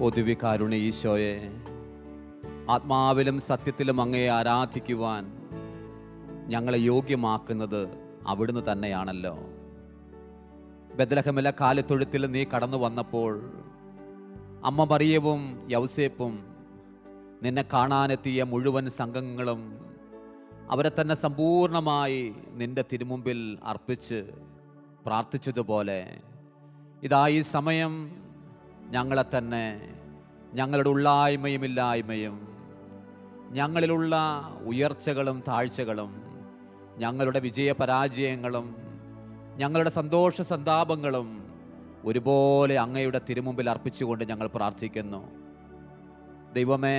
ഓ ദിവ്യകാരുണ്യ ഈശോയെ. ആത്മാവിലും സത്യത്തിലും അങ്ങയെ ആരാധിക്കുവാൻ ഞങ്ങളെ യോഗ്യമാക്കുന്നത് അവിടുന്ന് തന്നെയാണല്ലോ. ബദലഹമില കാലിത്തൊഴുത്തിൽ നീ കടന്നു വന്നപ്പോൾ അമ്മ മറിയവും യൗസേപ്പും നിന്നെ കാണാനെത്തിയ മുഴുവൻ സംഘങ്ങളും അവരെ തന്നെ സമ്പൂർണമായി നിന്റെ തിരുമുമ്പിൽ അർപ്പിച്ച് പ്രാർത്ഥിച്ചതുപോലെ ഇതാ ഈ സമയം ഞങ്ങളെ തന്നെ ഞങ്ങളുടെ ഉള്ളായ്മയും ഇല്ലായ്മയും ഞങ്ങളിലുള്ള ഉയർച്ചകളും താഴ്ചകളും ഞങ്ങളുടെ വിജയപരാജയങ്ങളും ഞങ്ങളുടെ സന്തോഷ സന്താപങ്ങളും ഒരുപോലെ അങ്ങയുടെ തിരുമുമ്പിൽ അർപ്പിച്ചുകൊണ്ട് ഞങ്ങൾ പ്രാർത്ഥിക്കുന്നു. ദൈവമേ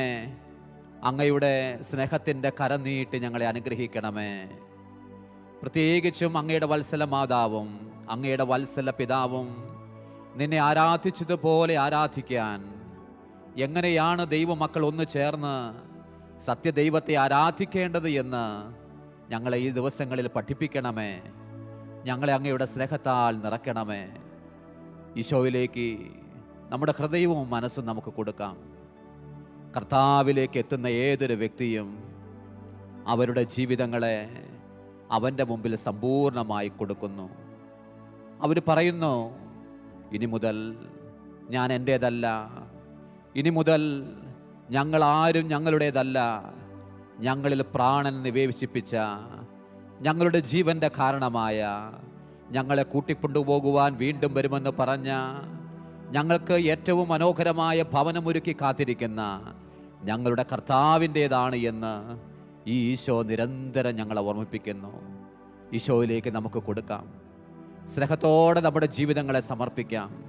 അങ്ങയുടെ സ്നേഹത്തിന്റെ കരം നീട്ടി ഞങ്ങളെ അനുഗ്രഹിക്കണമേ. പ്രത്യേകിച്ചും അങ്ങയുടെ വത്സല മാതാവും അങ്ങയുടെ വത്സല പിതാവും നിന്നെ ആരാധിച്ചതുപോലെ ആരാധിക്കാൻ. എങ്ങനെയാണ് ദൈവമക്കൾ ഒന്ന് ചേർന്ന് സത്യദൈവത്തെ ആരാധിക്കേണ്ടത് എന്ന് ഞങ്ങളെ ഈ ദിവസങ്ങളിൽ പഠിപ്പിക്കണമേ. ഞങ്ങളെ അങ്ങയുടെ സ്നേഹത്താൽ നിറയ്ക്കണമേ. ഈശോയിലേക്ക് നമ്മുടെ ഹൃദയവും മനസ്സും നമുക്ക് കൊടുക്കാം. കർത്താവിലേക്ക് എത്തുന്ന ഏതൊരു വ്യക്തിയും അവരുടെ ജീവിതങ്ങളെ അവന്റെ മുമ്പിൽ സമ്പൂർണമായി കൊടുക്കുന്നു. അവർ പറയുന്നു ഇനി മുതൽ ഞാൻ എന്റേതല്ല. ഇനി മുതൽ ഞങ്ങൾ ആരും ഞങ്ങളുടേതല്ല. ഞങ്ങളിൽ പ്രാണൻ നിവേശിപ്പിച്ച ഞങ്ങളുടെ ജീവന്റെ കാരണമായ ഞങ്ങളെ കൂട്ടിക്കൊണ്ടുപോകുവാൻ വീണ്ടും വരുമെന്ന് പറഞ്ഞ ഞങ്ങൾക്ക് ഏറ്റവും മനോഹരമായ ഭവനമൊരുക്കി കാത്തിരിക്കുന്ന ഞങ്ങളുടെ കർത്താവിന്റേതാണ് എന്ന് ഈശോ നിരന്തരം ഞങ്ങളെ ഓർമ്മിപ്പിക്കുന്നു. ഈശോയിലേക്ക് നമുക്ക് കൊടുക്കാം. സ്നേഹത്തോടെ നമ്മുടെ ജീവിതങ്ങളെ സമർപ്പിക്കാം.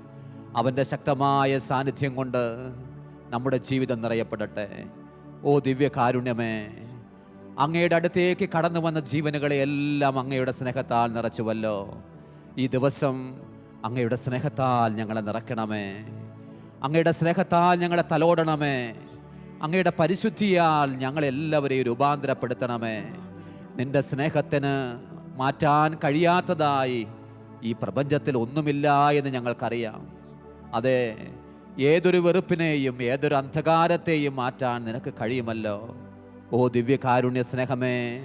അവന്റെ ശക്തമായ സാന്നിധ്യം കൊണ്ട് നമ്മുടെ ജീവിതം നിറയപ്പെടട്ടെ. ഓ ദിവ്യ കാരുണ്യമേ അങ്ങയുടെ അടുത്തേക്ക് കടന്നു വന്ന ജീവനുകളെ എല്ലാം അങ്ങയുടെ സ്നേഹത്താൽ നിറച്ചുവല്ലോ. ഈ ദിവസം അങ്ങയുടെ സ്നേഹത്താൽ ഞങ്ങളെ നിറയ്ക്കണമേ. അങ്ങയുടെ സ്നേഹത്താൽ ഞങ്ങളെ തലോടണമേ. അങ്ങയുടെ പരിശുദ്ധിയാൽ ഞങ്ങളെല്ലാവരെയും രൂപാന്തരപ്പെടുത്തണമേ. നിന്റെ സ്നേഹത്തിന് മാറ്റാൻ കഴിയാത്തതായി ഈ പ്രപഞ്ചത്തിൽ ഒന്നുമില്ല എന്ന് ഞങ്ങൾക്കറിയാം. അതെ ഏതൊരു വെറുപ്പിനെയും ഏതൊരു അന്ധകാരത്തെയും മാറ്റാൻ നിനക്ക് കഴിയുമല്ലോ. ഓ ദിവ്യകാരുണ്യ സ്നേഹമേ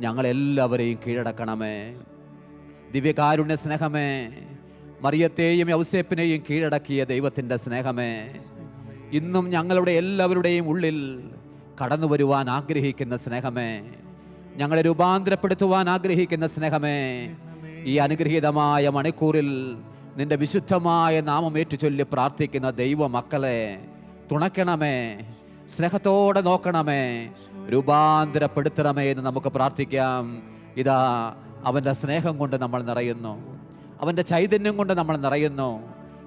ഞങ്ങളെല്ലാവരെയും കീഴടക്കണമേ. ദിവ്യകാരുണ്യ സ്നേഹമേ മറിയത്തെയും യൗസേപ്പിനെയും കീഴടക്കിയ ദൈവത്തിന്റെ സ്നേഹമേ. ഇന്നും ഞങ്ങളുടെ എല്ലാവരുടെയും ഉള്ളിൽ കടന്നു വരുവാൻ ആഗ്രഹിക്കുന്ന സ്നേഹമേ. ഞങ്ങളെ രൂപാന്തരപ്പെടുത്തുവാൻ ആഗ്രഹിക്കുന്ന സ്നേഹമേ. ഈ അനുഗ്രഹീതമായ മണിക്കൂറിൽ നിന്റെ വിശുദ്ധമായ നാമം ഏറ്റുചൊല്ലി പ്രാർത്ഥിക്കുന്ന ദൈവ മക്കളെ തുണയ്ക്കണമേ സ്നേഹത്തോടെ നോക്കണമേ രൂപാന്തരപ്പെടുത്തണമേ എന്ന് നമുക്ക് പ്രാർത്ഥിക്കാം. ഇതാ അവന്റെ സ്നേഹം കൊണ്ട് നമ്മൾ നിറയുന്നു. അവന്റെ ചൈതന്യം കൊണ്ട് നമ്മൾ നിറയുന്നു.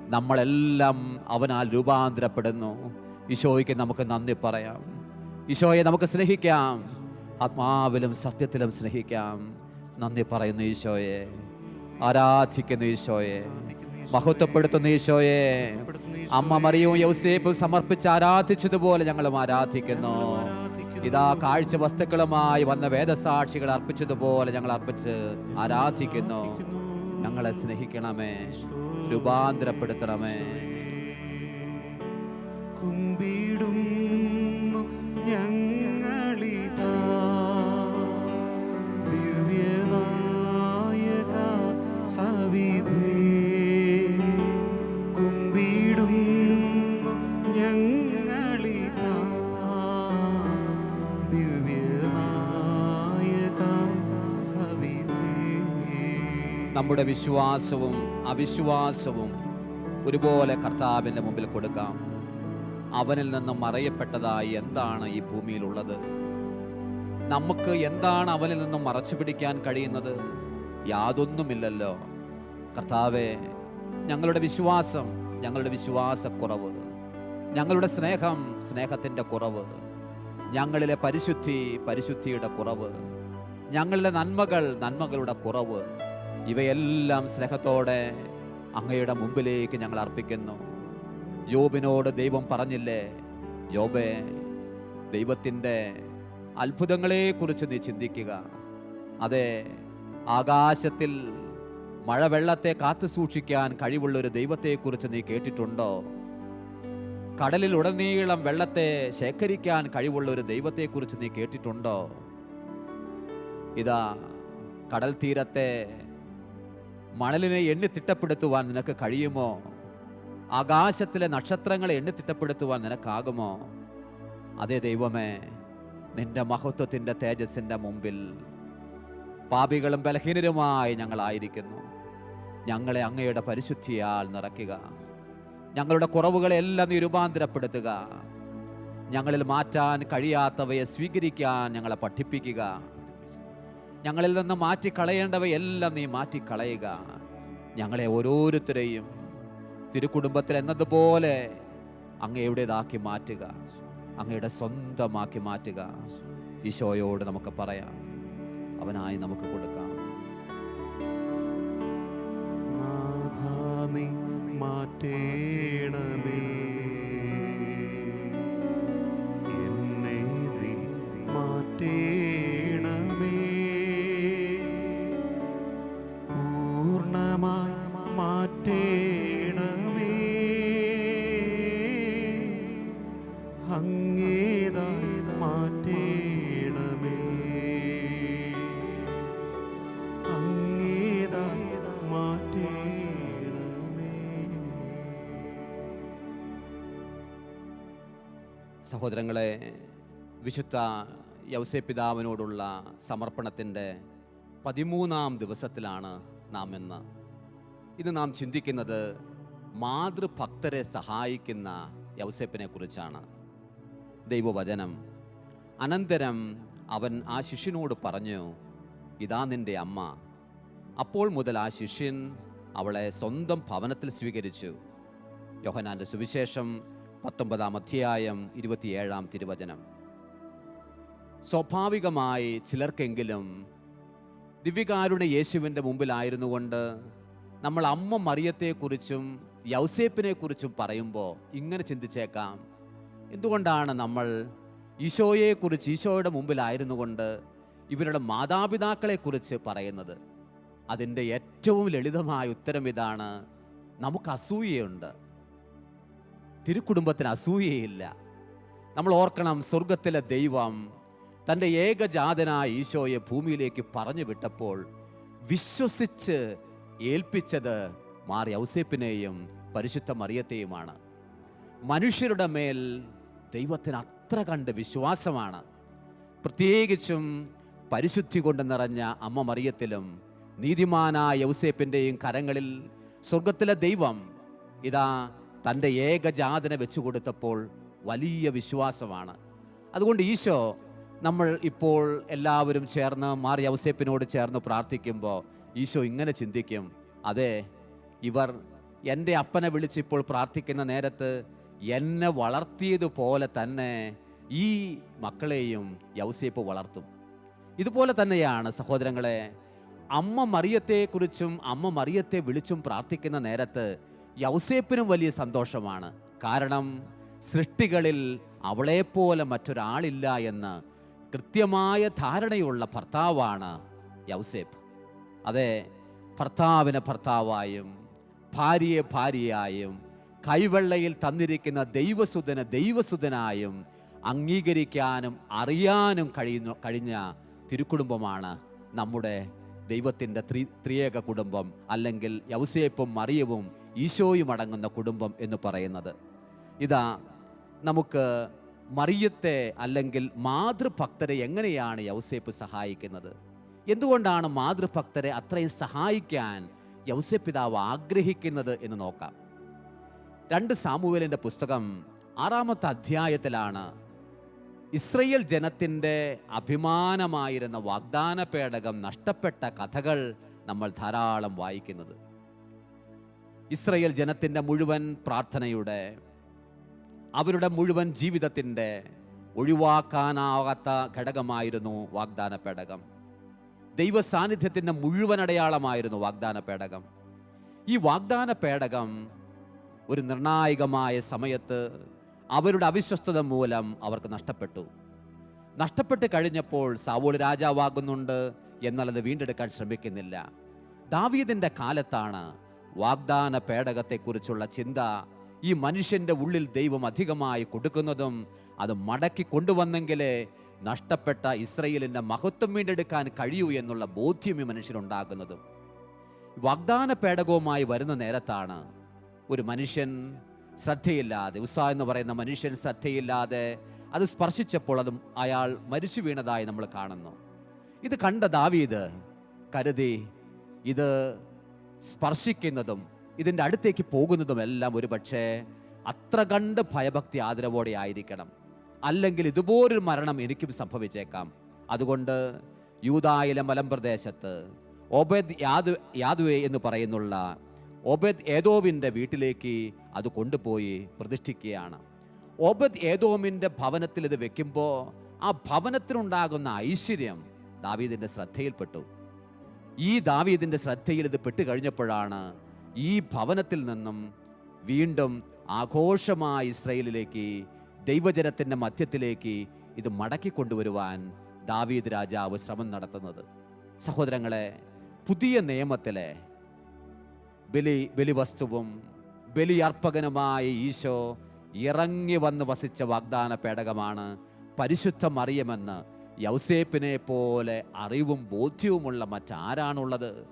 നമ്മളെല്ലാം അവനാൽ രൂപാന്തരപ്പെടുന്നു. ഈശോയ്ക്ക് നമുക്ക് നന്ദി പറയാം. ഈശോയെ നമുക്ക് സ്നേഹിക്കാം. ആത്മാവിലും സത്യത്തിലും സ്നേഹിക്കാം. നന്ദി പറയുന്നു ഈശോയെ. ആരാധിക്കുന്നു ഈശോയെ. മഹത്വപ്പെടുത്തുന്ന ഈശോയെ. അമ്മ മറിയവും യൗസേപ്പും സമർപ്പിച്ച് ആരാധിച്ചതുപോലെ ഞങ്ങളും ആരാധിക്കുന്നു. ഇതാ കാഴ്ച വസ്തുക്കളുമായി വന്ന വേദസാക്ഷികൾ അർപ്പിച്ചതുപോലെ ഞങ്ങൾ അർപ്പിച്ച് ആരാധിക്കുന്നു. ഞങ്ങളെ സ്നേഹിക്കണമേ. രൂപാന്തരപ്പെടുത്തണമേ. കുമ്പിടുന്നു ഞങ്ങളിതാ. ദിവ്യനായക നമ്മുടെ വിശ്വാസവും അവിശ്വാസവും ഒരുപോലെ കർത്താവിന്റെ മുമ്പിൽ കൊടുക്കാം. അവനിൽ നിന്നും മറയപ്പെട്ടതായി എന്താണ് ഈ ഭൂമിയിലുള്ളത്? നമുക്ക് എന്താണ് അവനിൽ നിന്നും മറച്ചു പിടിക്കാൻ കഴിയുന്നത്? യാതൊന്നുമില്ലല്ലോ. കർത്താവെ ഞങ്ങളുടെ വിശ്വാസം ഞങ്ങളുടെ വിശ്വാസക്കുറവ് ഞങ്ങളുടെ സ്നേഹം സ്നേഹത്തിന്റെ കുറവ് ഞങ്ങളിലെ പരിശുദ്ധി പരിശുദ്ധിയുടെ കുറവ് ഞങ്ങളിലെ നന്മകൾ നന്മകളുടെ കുറവ് ഇവയെല്ലാം സ്നേഹത്തോടെ അങ്ങയുടെ മുമ്പിലേക്ക് ഞങ്ങൾ അർപ്പിക്കുന്നു. ജോബിനോട് ദൈവം പറഞ്ഞില്ലേ ജോബേ ദൈവത്തിന്റെ അത്ഭുതങ്ങളെക്കുറിച്ച് നീ ചിന്തിക്കുക. അതെ ആകാശത്തിൽ മഴവെള്ളത്തെ കാത്തു സൂക്ഷിക്കാൻ കഴിവുള്ള ഒരു ദൈവത്തെക്കുറിച്ച് നീ കേട്ടിട്ടുണ്ടോ? കടലിൽ ഉടനീളം വെള്ളത്തെ ശേഖരിക്കാൻ കഴിവുള്ള ഒരു ദൈവത്തെക്കുറിച്ച് നീ കേട്ടിട്ടുണ്ടോ? ഇതാ കടൽ തീരത്തെ മണലിനെ എണ്ണി തിട്ടപ്പെടുത്തുവാൻ നിനക്ക് കഴിയുമോ? ആകാശത്തിലെ നക്ഷത്രങ്ങളെ എണ്ണി തിട്ടപ്പെടുത്തുവാൻ നിനക്കാകുമോ? അതേ ദൈവമേ നിന്റെ മഹത്വത്തിന്റെ തേജസ്സിന്റെ മുമ്പിൽ പാപികളും ബലഹീനരുമായി ഞങ്ങളായിരിക്കുന്നു. ഞങ്ങളെ അങ്ങയുടെ പരിശുദ്ധിയാൽ നിറയ്ക്കുക. ഞങ്ങളുടെ കുറവുകളെല്ലാം നീ രൂപാന്തരപ്പെടുത്തുക ഞങ്ങളിൽ മാറ്റാൻ കഴിയാത്തവയെ സ്വീകരിക്കാൻ ഞങ്ങളെ പഠിപ്പിക്കുക. ഞങ്ങളിൽ നിന്ന് മാറ്റിക്കളയേണ്ടവയെല്ലാം നീ മാറ്റിക്കളയുക. ഞങ്ങളെ ഓരോരുത്തരെയും തിരുക്കുടുംബത്തിൽ എന്നതുപോലെ അങ്ങയുടേതാക്കി മാറ്റുക. അങ്ങയുടെ സ്വന്തമാക്കി മാറ്റുക. ഈശോയോട് നമുക്ക് പറയാം. അവനായി നമുക്ക് കൊടുക്കാം. മാറ്റേണമേ. എന്നെ നീ മാറ്റേണമേ സഹോദരങ്ങളെ വിശുദ്ധ യൗസേ പിതാവിനോടുള്ള സമർപ്പണത്തിന്റെ പതിമൂന്നാം ദിവസത്തിലാണ് നാം ഇന്ന്. ഇത് നാം ചിന്തിക്കുന്നത് മാതൃഭക്തരെ സഹായിക്കുന്ന യൗസേപ്പിനെ കുറിച്ചാണ്. ദൈവവചനം അനന്തരം അവൻ ആ ശിഷ്യനോട് പറഞ്ഞു ഇതാ നിന്റെ അമ്മ. അപ്പോൾ മുതൽ ആ ശിഷ്യൻ അവളെ സ്വന്തം ഭവനത്തിൽ സ്വീകരിച്ചു. യോഹനാന്റെ സുവിശേഷം പത്തൊമ്പതാം അധ്യായം ഇരുപത്തിയേഴാം തിരുവചനം. സ്വാഭാവികമായി ചിലർക്കെങ്കിലും ദിവ്യകാരുടെ യേശുവിന്റെ മുമ്പിലായിരുന്നു കൊണ്ട് നമ്മൾ അമ്മ മറിയത്തെക്കുറിച്ചും യൗസേപ്പിനെക്കുറിച്ചും പറയുമ്പോൾ ഇങ്ങനെ ചിന്തിച്ചേക്കാം. എന്തുകൊണ്ടാണ് നമ്മൾ ഈശോയെക്കുറിച്ച് ഈശോയുടെ മുമ്പിലായിരുന്നു കൊണ്ട് ഇവരുടെ മാതാപിതാക്കളെക്കുറിച്ച് പറയുന്നത്? അതിന്റെ ഏറ്റവും ലളിതമായ ഉത്തരം ഇതാണ് നമുക്ക് അസൂയയുണ്ട്. തിരുക്കുടുംബത്തിന് അസൂയയില്ല. നമ്മൾ ഓർക്കണം സ്വർഗത്തിലെ ദൈവം തന്റെ ഏകജാതനായ ഈശോയെ ഭൂമിയിലേക്ക് പറഞ്ഞു വിട്ടപ്പോൾ വിശ്വസിച്ച് ഏൽപ്പിച്ചത് മാറി ഔസേപ്പിനെയും പരിശുദ്ധ മറിയത്തെയുമാണ്. മനുഷ്യരുടെ മേൽ ദൈവത്തിന് അത്ര കണ്ട് വിശ്വാസമാണ്. പ്രത്യേകിച്ചും പരിശുദ്ധി കൊണ്ട് നിറഞ്ഞ അമ്മ മറിയത്തിലും നീതിമാനായ യൗസേപ്പിന്റെയും കരങ്ങളിൽ സ്വർഗത്തിലെ ദൈവം ഇതാ തന്റെ ഏകജാതനെ വെച്ചു കൊടുത്തപ്പോൾ വലിയ വിശ്വാസമാണ്. അതുകൊണ്ട് ഈശോ നമ്മൾ ഇപ്പോൾ എല്ലാവരും ചേർന്ന് മാറി ഔസേപ്പിനോട് ചേർന്ന് പ്രാർത്ഥിക്കുമ്പോൾ ഈശോ ഇങ്ങനെ ചിന്തിക്കും അതെ ഇവർ എന്റെ അപ്പനെ വിളിച്ചിപ്പോൾ പ്രാർത്ഥിക്കുന്ന നേരത്ത് എന്നെ വളർത്തിയതുപോലെ തന്നെ ഈ മക്കളെയും യൗസേപ്പ് വളർത്തും. ഇതുപോലെ തന്നെയാണ് സഹോദരങ്ങളെ അമ്മ മറിയത്തെക്കുറിച്ചും അമ്മ മറിയത്തെ വിളിച്ചും പ്രാർത്ഥിക്കുന്ന നേരത്ത് യൗസേപ്പിനും വലിയ സന്തോഷമാണ്. കാരണം സൃഷ്ടികളിൽ അവളെപ്പോലെ മറ്റൊരാളില്ല എന്ന് കൃത്യമായ ധാരണയുള്ള ഭർത്താവാണ് യൗസേപ്പ്. അതെ ഭർത്താവിനെ ഭർത്താവായും ഭാര്യയെ ഭാര്യയായും കൈവെള്ളയിൽ തന്നിരിക്കുന്ന ദൈവസുതനെ ദൈവസുതനായും അംഗീകരിക്കാനും അറിയാനും കഴിയുന്ന കഴിഞ്ഞ തിരുക്കുടുംബമാണ് നമ്മുടെ ദൈവത്തിന്റെ ത്രി ത്രിയേക കുടുംബം അല്ലെങ്കിൽ യൗസേപ്പും മറിയവും ഈശോയും അടങ്ങുന്ന കുടുംബം എന്ന് പറയുന്നത്. ഇതാ നമുക്ക് മറിയത്തെ അല്ലെങ്കിൽ മാതൃഭക്തരെ എങ്ങനെയാണ് യൗസേപ്പ് സഹായിക്കുന്നത്? എന്തുകൊണ്ടാണ് മാതൃഭക്തരെ അത്രയും സഹായിക്കാൻ യൗസേപ്പ് പിതാവ് ആഗ്രഹിക്കുന്നത് എന്ന് നോക്കാം. രണ്ട് സാമുവേലിന്റെ പുസ്തകം ആറാമത്തെ അധ്യായത്തിലാണ് ഇസ്രയേൽ ജനത്തിന്റെ അഭിമാനമായിരുന്ന വാഗ്ദാന പേടകം നഷ്ടപ്പെട്ട കഥകൾ നമ്മൾ ധാരാളം വായിക്കുന്നത്. ഇസ്രയേൽ ജനത്തിന്റെ മുഴുവൻ പ്രാർത്ഥനയുടെ അവരുടെ മുഴുവൻ ജീവിതത്തിന്റെ ഒഴിവാക്കാനാകാത്ത ഘടകമായിരുന്നു വാഗ്ദാന പേടകം. ദൈവ സാന്നിധ്യത്തിന്റെ മുഴുവൻ അടയാളമായിരുന്നു വാഗ്ദാന പേടകം. ഈ വാഗ്ദാന പേടകം ഒരു നിർണായകമായ സമയത്ത് അവരുടെ അവിശ്വസ്തത മൂലം അവർക്ക് നഷ്ടപ്പെട്ടു. നഷ്ടപ്പെട്ട് കഴിഞ്ഞപ്പോൾ സാവോൾ രാജാവാകുന്നുണ്ട് എന്നുള്ളത് വീണ്ടെടുക്കാൻ ശ്രമിക്കുന്നില്ല. ദാവീദിന്റെ കാലത്താണ് വാഗ്ദാന പേടകത്തെക്കുറിച്ചുള്ള ചിന്ത ഈ മനുഷ്യന്റെ ഉള്ളിൽ ദൈവം അധികമായി കൊടുക്കുന്നതും അത് മടക്കി കൊണ്ടുവന്നെങ്കിലേ നഷ്ടപ്പെട്ട ഇസ്രയേലിന്റെ മഹത്വം വീണ്ടെടുക്കാൻ കഴിയൂ എന്നുള്ള ബോധ്യം ഈ മനുഷ്യനുണ്ടാകുന്നതും. വാഗ്ദാന പേടകവുമായി വരുന്ന നേരത്താണ് ഒരു മനുഷ്യൻ ശ്രദ്ധയില്ലാതെ ഉസാ എന്ന് പറയുന്ന മനുഷ്യൻ ശ്രദ്ധയില്ലാതെ അത് സ്പർശിച്ചപ്പോൾ അതും അയാൾ മരിച്ചു വീണതായി നമ്മൾ കാണുന്നു. ഇത് കണ്ട ദാവീദ് കരുതി ഇത് സ്പർശിക്കുന്നതും ഇതിന്റെ അടുത്തേക്ക് പോകുന്നതും എല്ലാം ഒരു പക്ഷേ അത്ര കണ്ട് ഭയഭക്തി ആദരവോടെ ആയിരിക്കണം. അല്ലെങ്കിൽ ഇതുപോലൊരു മരണം എനിക്കും സംഭവിച്ചേക്കാം. അതുകൊണ്ട് യൂതായിലെ മലമ്പ്രദേശത്ത് ഒബേദ് യാദു യാദുവെ എന്ന് പറയുന്നുള്ള ഒബേദ് ഏതോവിന്റെ വീട്ടിലേക്ക് അത് കൊണ്ടുപോയി പ്രതിഷ്ഠിക്കുകയാണ്. ഒബദ് ഏതോമിന്റെ ഭവനത്തിൽ ഇത് വെക്കുമ്പോൾ ആ ഭവനത്തിനുണ്ടാകുന്ന ഐശ്വര്യം ദാവീദിന്റെ ശ്രദ്ധയിൽപ്പെട്ടു. ഈ ദാവീദിന്റെ ശ്രദ്ധയിൽ ഇത് പെട്ട് കഴിഞ്ഞപ്പോഴാണ് ഈ ഭവനത്തിൽ നിന്നും വീണ്ടും ആഘോഷമായ ഇസ്രയേലിലേക്ക് ദൈവജനത്തിന്റെ മധ്യത്തിലേക്ക് ഇത് മടക്കി കൊണ്ടുവരുവാൻ ദാവീദ് രാജാവ് ശ്രമം നടത്തുന്നത്. സഹോദരങ്ങളെ പുതിയ നിയമത്തിലെ ബലി ബലിവസ്തുവും ബലിയർപ്പകനുമായ ഈശോ ഇറങ്ങി വന്ന് വസിച്ച വാഗ്ദാന പേടകമാണ് പരിശുദ്ധ മറിയമെന്ന് യൗസേപ്പിനെ പോലെ അറിവും ബോധ്യവുമുള്ള മറ്റാരാണുള്ളത്?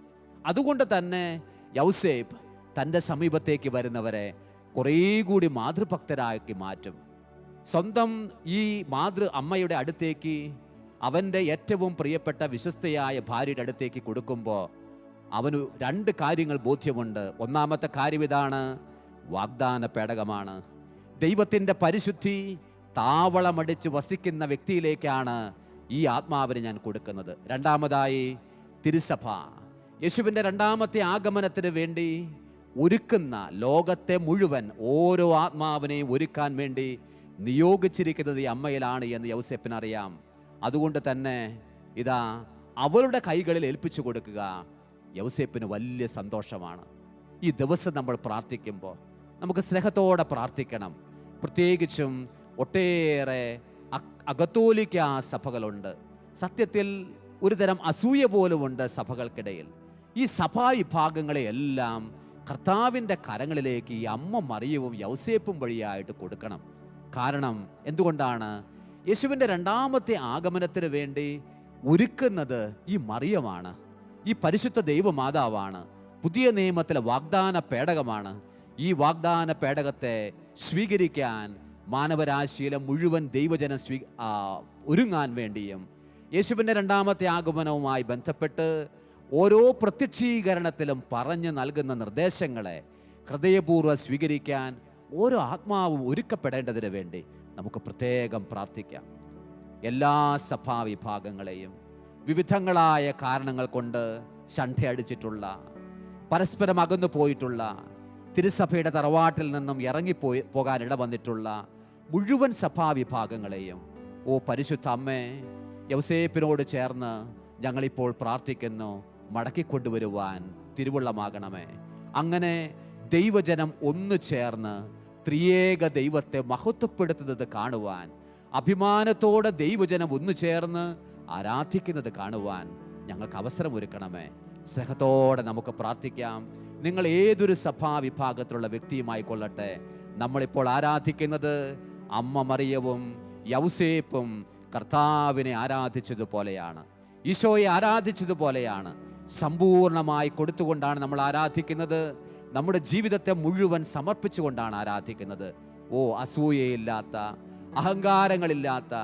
അതുകൊണ്ട് തന്നെ യൗസേപ്പ് തന്റെ സമീപത്തേക്ക് വരുന്നവരെ കുറേ കൂടി മാതൃഭക്തരാക്കി മാറ്റും. സ്വന്തം ഈ മാതൃ അമ്മയുടെ അടുത്തേക്ക് അവന്റെ ഏറ്റവും പ്രിയപ്പെട്ട വിശ്വസ്തയായ ഭാര്യയുടെ അടുത്തേക്ക് കൊടുക്കുമ്പോൾ അവന് രണ്ട് കാര്യങ്ങൾ ബോധ്യമുണ്ട്. ഒന്നാമത്തെ കാര്യം ഇതാണ് വാഗ്ദാന പേടകമാണ്. ദൈവത്തിന്റെ പരിശുദ്ധി താവളമടിച്ച് വസിക്കുന്ന വ്യക്തിയിലേക്കാണ് ഈ ആത്മാവിന് ഞാൻ കൊടുക്കുന്നത്. രണ്ടാമതായി തിരുസഭ. യേശുവിന്റെ രണ്ടാമത്തെ ആഗമനത്തിന് വേണ്ടി ഒരുക്കുന്ന ലോകത്തെ മുഴുവൻ ഓരോ ആത്മാവിനെയും ഒരുക്കാൻ വേണ്ടി നിയോഗിച്ചിരിക്കുന്നത് ഈ അമ്മയിലാണ് എന്ന് യൗസെപ്പിനറിയാം അതുകൊണ്ട് തന്നെ ഇതാ അവളുടെ കൈകളിൽ ഏൽപ്പിച്ചു കൊടുക്കുക യൗസേപ്പിന് വലിയ സന്തോഷമാണ്. ഈ ദിവസം നമ്മൾ പ്രാർത്ഥിക്കുമ്പോൾ നമുക്ക് സ്നേഹത്തോടെ പ്രാർത്ഥിക്കണം. പ്രത്യേകിച്ചും ഒട്ടേറെ അകത്തോലിക്ക സഭകളുണ്ട്. സത്യത്തിൽ ഒരു തരം അസൂയ പോലുമുണ്ട് സഭകൾക്കിടയിൽ. ഈ സഭാ വിഭാഗങ്ങളെ എല്ലാം കർത്താവിന്റെ കരങ്ങളിലേക്ക് ഈ അമ്മ മറിയവും യൗസേപ്പും വഴിയായിട്ട് കൊടുക്കണം. കാരണം എന്തുകൊണ്ടാണ്? യേശുവിന്റെ രണ്ടാമത്തെ ആഗമനത്തിന് വേണ്ടി ഒരുക്കുന്നത് ഈ മറിയമാണ്. ഈ പരിശുദ്ധ ദൈവമാതാവാണ്. പുതിയ നിയമത്തിലെ വാഗ്ദാന പേടകമാണ് ഈ വാഗ്ദാന പേടകത്തെ സ്വീകരിക്കാൻ മാനവരാശിയിലെ മുഴുവൻ ദൈവജന സ്വീ ഒരുങ്ങാൻ വേണ്ടിയും യേശുവിന്റെ രണ്ടാമത്തെ ആഗമനവുമായി ബന്ധപ്പെട്ട് ഓരോ പ്രത്യക്ഷീകരണത്തിലും പറഞ്ഞു നൽകുന്ന നിർദ്ദേശങ്ങളെ ഹൃദയപൂർവം സ്വീകരിക്കാൻ ഓരോ ആത്മാവും ഒരുക്കപ്പെടേണ്ടതിന് വേണ്ടി നമുക്ക് പ്രത്യേകം പ്രാർത്ഥിക്കാം. എല്ലാ സഭാവിഭാഗങ്ങളെയും വിവിധങ്ങളായ കാരണങ്ങൾ കൊണ്ട് ശണ്ഠയടിച്ചിട്ടുള്ള പരസ്പരം അകന്നു പോയിട്ടുള്ള തിരുസഭയുടെ തറവാട്ടിൽ നിന്നും ഇറങ്ങിപ്പോയി പോകാനിട ഇടവന്നിട്ടുള്ള മുഴുവൻ സഭാവിഭാഗങ്ങളെയും. ഓ പരിശുദ്ധ അമ്മേ യൗസേപ്പിനോട് ചേർന്ന് ഞങ്ങളിപ്പോൾ പ്രാർത്ഥിക്കുന്നു മടക്കിക്കൊണ്ടുവരുവാൻ തിരുവള്ളമാകണമേ. അങ്ങനെ ദൈവജനം ഒന്നു ചേർന്ന് ത്രിയേക ദൈവത്തെ മഹത്വപ്പെടുത്തുന്നത് കാണുവാൻ അഭിമാനത്തോടെ ദൈവജനം ഒന്നു ചേർന്ന് ആരാധിക്കുന്നത് കാണുവാൻ ഞങ്ങൾക്ക് അവസരം ഒരുക്കണമേ. സ്നേഹത്തോടെ നമുക്ക് പ്രാർത്ഥിക്കാം. നിങ്ങൾ ഏതൊരു സഭാ വിഭാഗത്തിലുള്ള വ്യക്തിയുമായി കൊള്ളട്ടെ നമ്മളിപ്പോൾ ആരാധിക്കുന്നത് അമ്മ മറിയവും യൗസേപ്പും കർത്താവിനെ ആരാധിച്ചതുപോലെയാണ്. ഈശോയെ ആരാധിച്ചതുപോലെയാണ്. സമ്പൂർണമായി കൊടുത്തുകൊണ്ടാണ് നമ്മൾ ആരാധിക്കുന്നത്. നമ്മുടെ ജീവിതത്തെ മുഴുവൻ സമർപ്പിച്ചുകൊണ്ടാണ് ആരാധിക്കുന്നത്. ഓ അസൂയയില്ലാത്ത അഹങ്കാരങ്ങളില്ലാത്ത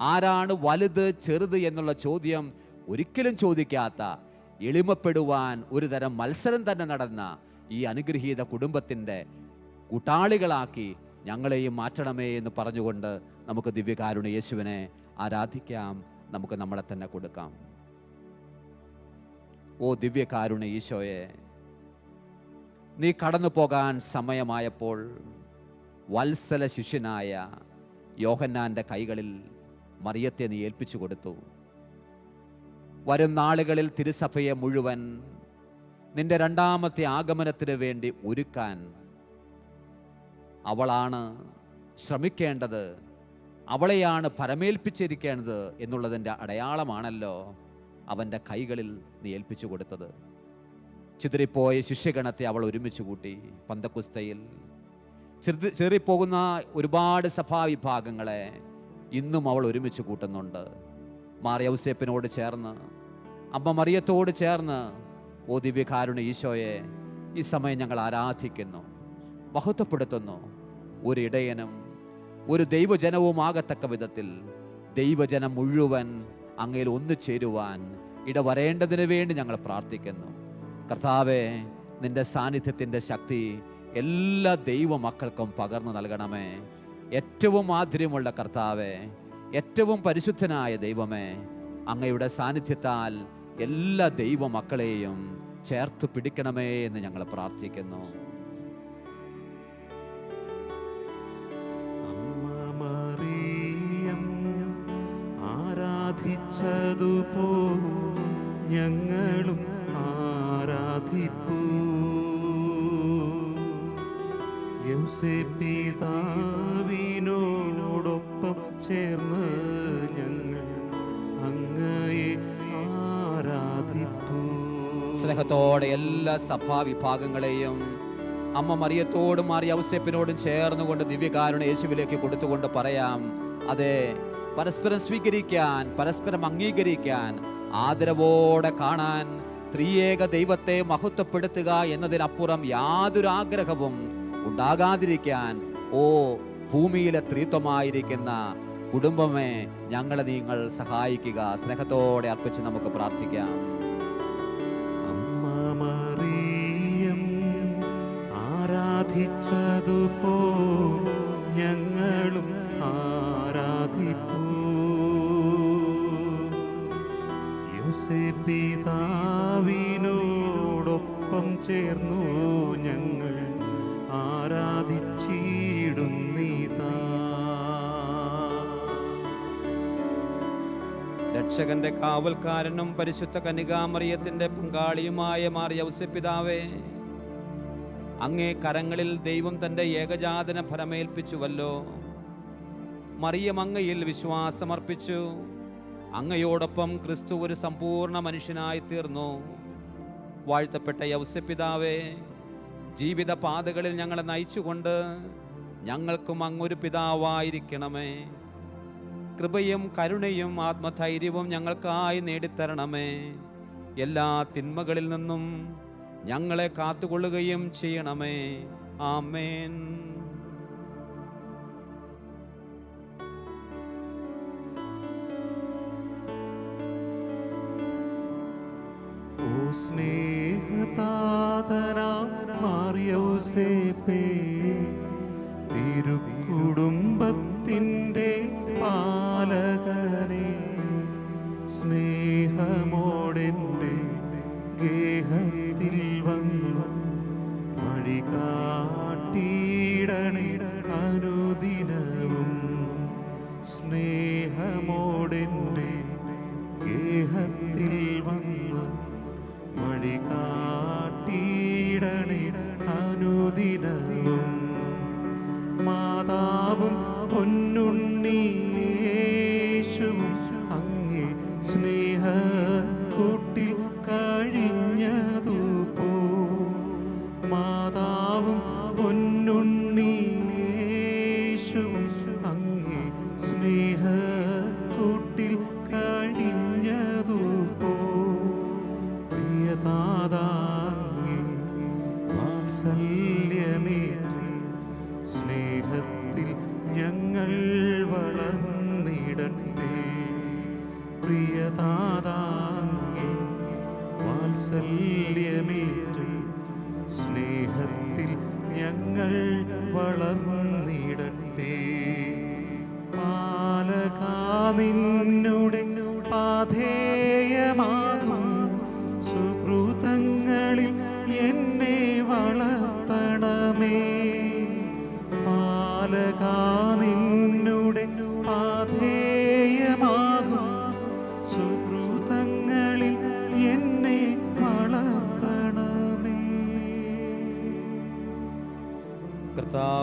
ആരാണ് വലുത് ചെറുത് എന്നുള്ള ചോദ്യം ഒരിക്കലും ചോദിക്കാത്ത എളിമപ്പെടുവാൻ ഒരു തരം മത്സരം തന്നെ നടന്ന ഈ അനുഗ്രഹീത കുടുംബത്തിന്റെ കൂട്ടാളികളാക്കി ഞങ്ങളെയും മാറ്റണമേ എന്ന് പറഞ്ഞുകൊണ്ട് നമുക്ക് ദിവ്യകാരുണ യേശുവിനെ ആരാധിക്കാം. നമുക്ക് നമ്മളെ തന്നെ കൊടുക്കാം. ഓ ദിവ്യകാരുണ ഈശോയെ നീ കടന്നു പോകാൻ സമയമായപ്പോൾ വത്സല ശിഷ്യനായ യോഹന്നാന്റെ കൈകളിൽ മറിയത്തെ നീ ഏൽപ്പിച്ചു കൊടുത്തു. വരും നാളുകളിൽ തിരുസഭയെ മുഴുവൻ നിന്റെ രണ്ടാമത്തെ ആഗമനത്തിന് വേണ്ടി ഒരുക്കാൻ അവളാണ് ശ്രമിക്കേണ്ടത്. അവളെയാണ് പരമേൽപ്പിച്ചിരിക്കേണ്ടത് എന്നുള്ളതിന്റെ അടയാളമാണല്ലോ അവന്റെ കൈകളിൽ നീ ഏൽപ്പിച്ചു കൊടുത്തത്. ചിതറിപ്പോയ ശിഷ്യഗണത്തെ അവൾ ഒരുമിച്ച് കൂട്ടി പന്തക്കുസ്തയിൽ. ചെറു ചെറിപ്പോകുന്ന ഒരുപാട് സഭാവിഭാഗങ്ങളെ ഇന്നും അവൾ ഒരുമിച്ച് കൂട്ടുന്നുണ്ട്. മാറിയൗസേപ്പിനോട് ചേർന്ന് അമ്മ മറിയത്തോട് ചേർന്ന് ഓ ദിവ്യകാരുണ്യ ഈശോയെ ഈ സമയം ഞങ്ങൾ ആരാധിക്കുന്നു മഹത്വപ്പെടുത്തുന്നു. ഒരു ഇടയനും ഒരു ദൈവജനവും ആകത്തക്ക വിധത്തിൽ ദൈവജനം മുഴുവൻ അങ്ങയിൽ ഒന്നു ചേരുവാൻ ഇടവരേണ്ടതിന് വേണ്ടി ഞങ്ങൾ പ്രാർത്ഥിക്കുന്നു. കർത്താവെ നിന്റെ സാന്നിധ്യത്തിന്റെ ശക്തി എല്ലാ ദൈവ മക്കൾക്കും പകർന്നു നൽകണമേ. ഏറ്റവും മാധുര്യമുള്ള കർത്താവെ ഏറ്റവും പരിശുദ്ധനായ ദൈവമേ അങ്ങയുടെ സാന്നിധ്യത്താൽ എല്ലാ ദൈവ മക്കളെയും ചേർത്ത് പിടിക്കണമേ എന്ന് ഞങ്ങൾ പ്രാർത്ഥിക്കുന്നു. ആരാധിച്ചതുപോ ഞങ്ങളും ആരാധിപ്പൂ. യൗസേപ്പിതാവിനോടൊപ്പം ചേർന്ന് ഞങ്ങൾ അങ്ങയെ ആരാധിപ്പൂ. സ്നേഹത്തോടെ എല്ലാ സഭാവിഭാഗങ്ങളെയും അമ്മ മറിയത്തോടും മാറി ഔസേപ്പിനോടും ചേർന്നുകൊണ്ട് ദിവ്യകാരുണ യേശുവിലേക്ക് കൊടുത്തുകൊണ്ട് പറയാം. അതെ പരസ്പരം സ്വീകരിക്കാൻ പരസ്പരം അംഗീകരിക്കാൻ ആദരവോടെ കാണാൻ ത്രിയേക ദൈവത്തെ മഹത്വപ്പെടുത്തുക എന്നതിനപ്പുറം യാതൊരു ആഗ്രഹവും ഉണ്ടാകാതിരിക്കാൻ ഓ ഭൂമിയിലെ ത്രിത്വമായിരിക്കുന്ന കുടുംബമേ ഞങ്ങളെ നിങ്ങൾ സഹായിക്കുക. സ്നേഹത്തോടെ അർപ്പിച്ച് നമുക്ക് പ്രാർത്ഥിക്കാം. അമ്മ മറിയം ആരാധിച്ചതുപോ ഞങ്ങളും ആരാധിപ്പൂ യോസെപിതാവിനോടൊപ്പം ചേർന്നു ഞങ്ങൾ ആരാധിച്ചിടുന്നീതാ രക്ഷകന്റെ കാവൽക്കാരനും പരിശുദ്ധ കനികാമറിയത്തിന്റെ പങ്കാളിയുമായ മാറിയ ഔസ്യപിതാവേ അങ്ങേ കരങ്ങളിൽ ദൈവം തന്റെ ഏകജാതന ഫലമേൽപ്പിച്ചുവല്ലോ. മറിയം അങ്ങയിൽ വിശ്വാസമർപ്പിച്ചു. അങ്ങയോടൊപ്പം ക്രിസ്തു ഒരു സമ്പൂർണ മനുഷ്യനായി തീർന്നു വാഴ്ത്തപ്പെട്ട യൗസ്യപിതാവേ ജീവിത പാതകളിൽ ഞങ്ങളെ നയിച്ചുകൊണ്ട് ഞങ്ങൾക്കും അങ്ങൊരു പിതാവായിരിക്കണമേ. കൃപയും കരുണയും ആത്മധൈര്യവും ഞങ്ങൾക്കായി നേടിത്തരണമേ. എല്ലാ തിന്മകളിൽ നിന്നും ഞങ്ങളെ കാത്തുകൊള്ളുകയും ചെയ്യണമേ. ആമേൻ.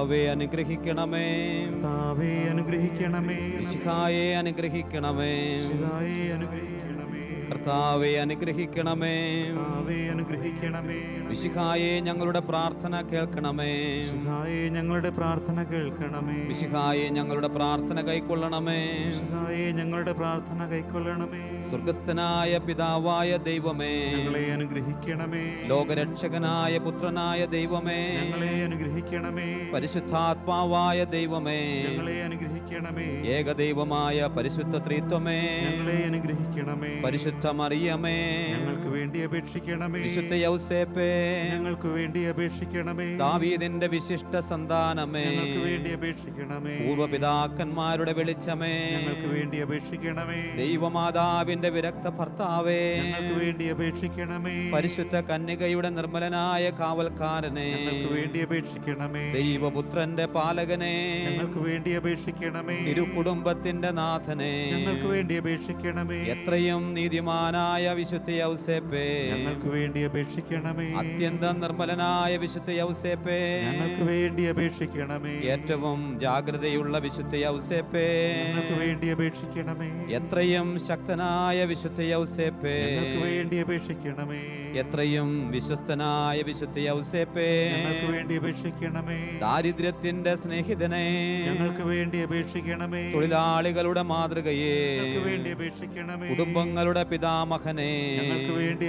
കർത്താവെ അനുഗ്രഹിക്കണമേ. കർത്താവേ അനുഗ്രഹിക്കണമേ. വിശിഹായെ അനുഗ്രഹിക്കണമേ. ശിവായെ അനുഗ്രഹിക്കണമേ. കർത്താവെ അനുഗ്രഹിക്കണമേ. കർത്താവേ അനുഗ്രഹിക്കണമേ. വിശിഹായെ ഞങ്ങളുടെ പ്രാർത്ഥന കേൾക്കണമേ. ശിഹായെ ഞങ്ങളുടെ പ്രാർത്ഥന കേൾക്കണമേ. വിശിഹായെ ഞങ്ങളുടെ പ്രാർത്ഥന കൈക്കൊള്ളണമേ. ശിഹായെ ഞങ്ങളുടെ പ്രാർത്ഥന കൈക്കൊള്ളണമേ. സ്വർഗസ്ഥനായ പിതാവായ ദൈവമേ. ഞങ്ങളെ അനുഗ്രഹിക്കണമേ. ലോകരക്ഷകനായ പുത്രനായ ദൈവമേ. ഞങ്ങളെ അനുഗ്രഹിക്കണമേ. പരിശുദ്ധാത്മാവായ ദൈവമേ. ഞങ്ങളെ അനുഗ്രഹിക്കണമേ. ഏകദൈവമായ പരിശുദ്ധ ത്രിത്വമേ. ഞങ്ങളെ അനുഗ്രഹിക്കണമേ. പരിശുദ്ധ മറിയമേ. ഞങ്ങൾക്ക് വേണ്ടി അപേക്ഷിക്കണമേ. വിശുദ്ധ യൗസേപ്പേ ഞങ്ങൾക്ക് വേണ്ടി അപേക്ഷിക്കണമേ. ദാവീദിന്റെ വിശിഷ്ട സന്താനമേ. ഞങ്ങൾക്ക് വേണ്ടി അപേക്ഷിക്കണമേ. പൂർവപിതാക്കന്മാരുടെ വെളിച്ചമേ. ഞങ്ങൾക്ക് വേണ്ടി അപേക്ഷിക്കണമേ. ദൈവമാതാവിന്റെ വിരക്ത ഭർത്താവേ. ഞങ്ങൾക്ക് വേണ്ടി അപേക്ഷിക്കണമേ. പരിശുദ്ധ കന്യകയുടെ നിർമ്മലനായ കാവൽക്കാരനെ. ഞങ്ങൾക്ക് വേണ്ടി അപേക്ഷിക്കണമേ. ദൈവപുത്രന്റെ പാലകനെ. ഞങ്ങൾക്ക് വേണ്ടി അപേക്ഷിക്കണമേ. തിരുക്കുടുംബത്തിന്റെ നാഥനെ. ഞങ്ങൾക്ക് വേണ്ടി അപേക്ഷിക്കണമേ. എത്രയും നീതിമാനായ വിശുദ്ധ യൗസേപ്പേ ഞങ്ങൾക്ക് വേണ്ടി അപേക്ഷിക്കണമേ. അത്യന്തം നിർമ്മലനായ വിശുദ്ധ യൗസേപ്പേ ഞങ്ങൾക്ക് വേണ്ടി അപേക്ഷിക്കണമേ. ഏറ്റവും ജാഗ്രതയുള്ള വിശുദ്ധ യൗസേപ്പേ ഞങ്ങൾക്ക് വേണ്ടി അപേക്ഷിക്കണമേ. എത്രയും ശക്തനായ വിശുദ്ധ യൗസേപ്പേ ഞങ്ങൾക്ക് വേണ്ടി അപേക്ഷിക്കണമേ. എത്രയും വിശ്വസ്തനായ വിശുദ്ധ യൗസേപ്പേ ഞങ്ങൾക്ക് വേണ്ടി അപേക്ഷിക്കണമേ. ദാരിദ്ര്യത്തിന്റെ സ്നേഹിതനെ. ഞങ്ങൾക്ക് വേണ്ടി അപേക്ഷിക്കണമേ. തൊഴിലാളികളുടെ മാതൃകയെ. വേണ്ടി അപേക്ഷിക്കണമേ. കുടുംബങ്ങളുടെ പിതാമഹനെ. ഞങ്ങൾക്ക് വേണ്ടി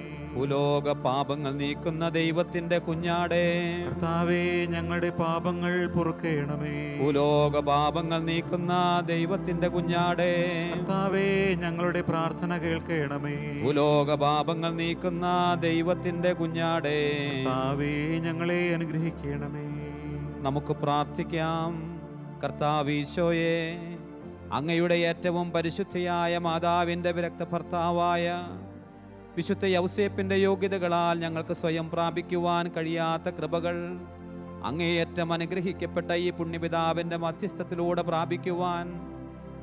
ഭൂലോക പാപങ്ങൾ നീക്കുന്ന ദൈവത്തിന്റെ കുഞ്ഞാടേ. കർത്താവേ ഞങ്ങളുടെ പാപങ്ങൾ പൊറുക്കേണമേ. ഭൂലോക പാപങ്ങൾ നീക്കുന്ന ദൈവത്തിന്റെ കുഞ്ഞാടേ. കർത്താവേ ഞങ്ങളുടെ പ്രാർത്ഥന കേൾക്കേണമേ. ഭൂലോക പാപങ്ങൾ നീക്കുന്ന ദൈവത്തിന്റെ കുഞ്ഞാടേ. കർത്താവേ ഞങ്ങളെ അനുഗ്രഹിക്കണമേ. നമുക്ക് പ്രാർത്ഥിക്കാം. കർത്താവീശോയെ അങ്ങയുടെ ഏറ്റവും പരിശുദ്ധിയായ മാതാവിന്റെ വിരക്ത ഭർത്താവായ വിശുദ്ധ യൗസേപ്പിന്റെ യോഗ്യതകളാൽ ഞങ്ങൾക്ക് സ്വയം പ്രാപിക്കുവാൻ കഴിയാത്ത കൃപകൾ. അങ്ങേയറ്റം അനുഗ്രഹിക്കപ്പെട്ട ഈ പുണ്യപിതാവിന്റെ മധ്യസ്ഥത്തിലൂടെ പ്രാപിക്കുവാൻ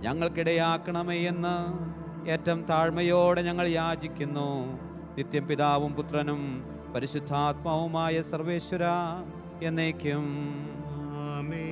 ഞങ്ങൾക്കിടയാക്കണമേ എന്ന് ഏറ്റവും താഴ്മയോടെ ഞങ്ങൾ യാചിക്കുന്നു. നിത്യം പിതാവും പുത്രനും പരിശുദ്ധാത്മാവുമായ സർവേശ്വര എന്നേക്കും. ആമേൻ.